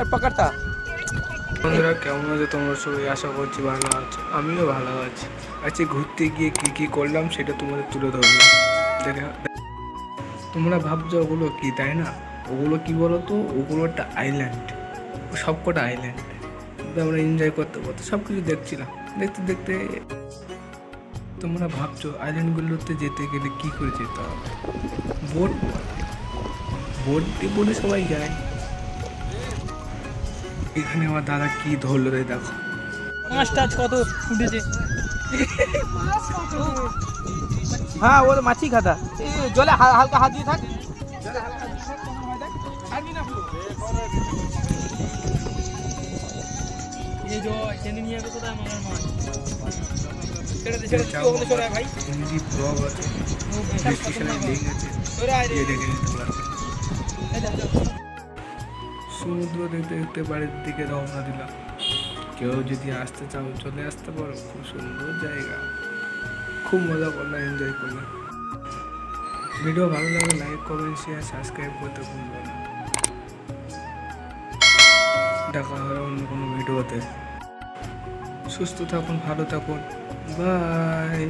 আর পাকাটা বন্ধুরা, কেমন আছে তোমরা সবাই? আশা করছি ভালো আছো। আমিও ভালো আছি। আচ্ছা ঘুরতে গিয়ে কী কী করলাম সেটা তোমাদের তুলে ধরবো। তোমরা ভাবছ ওগুলো কি, তাই না? ওগুলো কি বলো তো ওগুলো একটা আইল্যান্ড সবকটা আইল্যান্ড আমরা এনজয় করতে করতে সব কিছু দেখছিলাম। দেখতে দেখতে তোমরা ভাবছ আইল্যান্ডগুলোতে যেতে গেলে কী করে যেতে হবে? বোট বোট বলে সবাই যায়। এখানে আমার দাদা কি ধরলো রে দেখো। পাঁচটা কত ফুটেছে হ্যাঁ ওর মাছি খাতা। এ, জলে হালকা হাত দিয়ে থাক। মাছ? ভাই। সমুদ্র দেখতে দেখতে বাড়ির দিকে রওনা দিলাম। কেউ যদি আসতে চাও, চলে আসতে পারো। খুব সুন্দর জায়গা। খুব মজা করলাম এনজয় করলাম। ভিডিও ভালো লাগলে লাইক কমেন্ট শেয়ার সাবস্ক্রাইব করতে ভুলবে না। দেখা হবে অন্য কোনো ভিডিওতে। সুস্থ থাকুন, ভালো থাকুন। বাই